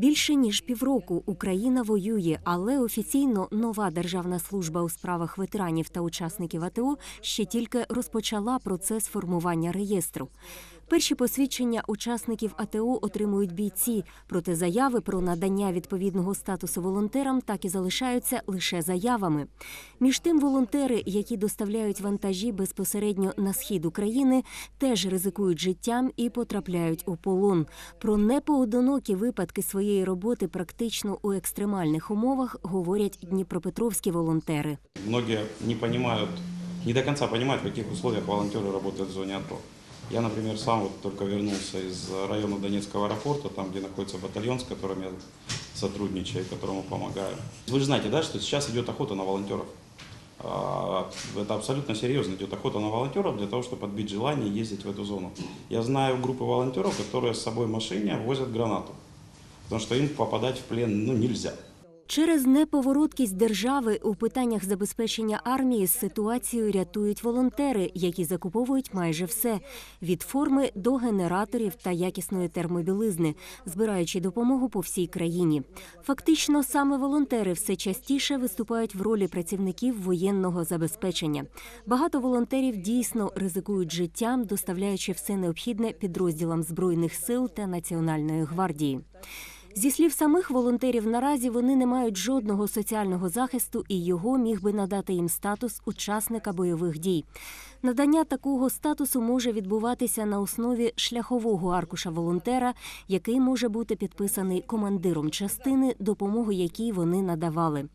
Більше ніж півроку Україна воює, але офіційно нова державна служба у справах ветеранів та учасників АТО ще тільки розпочала процес формування реєстру. Перші посвідчення учасників АТО отримують бійці, проте заяви про надання відповідного статусу волонтерам так і залишаються лише заявами. Між тим, волонтери, які доставляють вантажі безпосередньо на схід України, теж ризикують життям і потрапляють у полон. Про непоодинокі випадки своєї роботи практично у екстремальних умовах говорять дніпропетровські волонтери. Многие не понимают, не до конца понимают, в каких условиях волонтеры работают в зоне АТО. Я, например, сам вот только вернулся из района Донецкого аэропорта, там, где находится батальон, с которым я сотрудничаю, которому помогаю. Вы же знаете, да, что сейчас идет охота на волонтеров. А, Это абсолютно серьезно идет охота на волонтеров для того, чтобы отбить желание ездить в эту зону. Я знаю группы волонтеров, которые с собой в машине возят гранату, потому что им попадать в плен ну, нельзя. Через неповороткість держави у питаннях забезпечення армії ситуацію рятують волонтери, які закуповують майже все від форми до генераторів та якісної термобілизни, збираючи допомогу по всій країні. Фактично, саме волонтери все частіше виступають в ролі працівників воєнного забезпечення. Багато волонтерів дійсно ризикують життям, доставляючи все необхідне підрозділам збройних сил та національної гвардії. Зі слів самих волонтерів, наразі вони не мають жодного соціального захисту, і його міг би надати їм статус учасника бойових дій. Надання такого статусу може відбуватися на основі шляхового аркуша волонтера, який може бути підписаний командиром частини, допомогу якій вони надавали.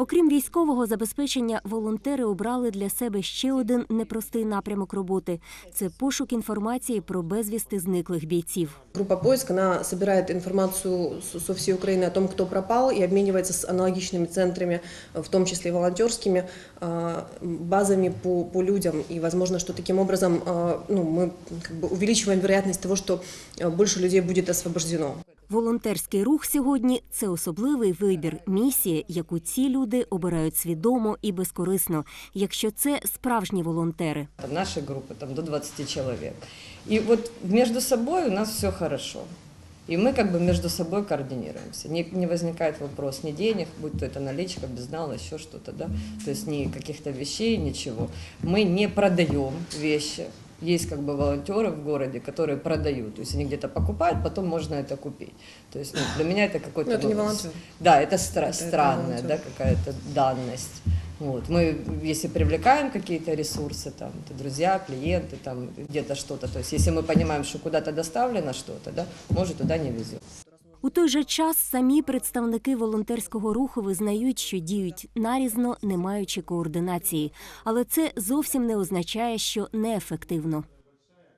Окрім військового забезпечення, волонтери обрали для себе ще один непростий напрямок роботи це пошук інформації про безвісти зниклих бійців. Группа «Поиск» она собирает информацию с- со всей Украины о том, кто пропал, и обменивается с аналогичными центрами, в том числе и волонтерскими, а, базами по, по людям. И возможно, что таким образом а, ну, мы как бы увеличиваем вероятность того, что а, больше людей будет освобождено. Волонтерський рух сьогодні це особливий вибір, місія, яку ці люди обирають свідомо і безкорисно, якщо це справжні волонтери. Там нашей группы там до 20 человек. И вот между собой у нас все хорошо. И мы как бы между собой координируемся. Не, не возникает вопрос ни денег, будь то это наличка, безнал, еще что-то, да. То есть ни каких-то вещей, ничего. Мы не продаем вещи. Есть как бы волонтеры в городе, которые продают. То есть они где-то покупают, потом можно это купить. То есть ну, для меня это какой-то... Ну, это не ну, волонтер. Да, это, стра- Это- это странная волонтер. да, какая-то данность. Вот. Мы, если привлекаем какие-то ресурсы, там, это друзья, клиенты, там, где-то что-то, то есть если мы понимаем, что куда-то доставлено что-то, да, может, туда не везет. У той же час самі представники волонтерського руху визнають, що діють нарізно, не маючи координації. Але це зовсім не означає, що неефективно.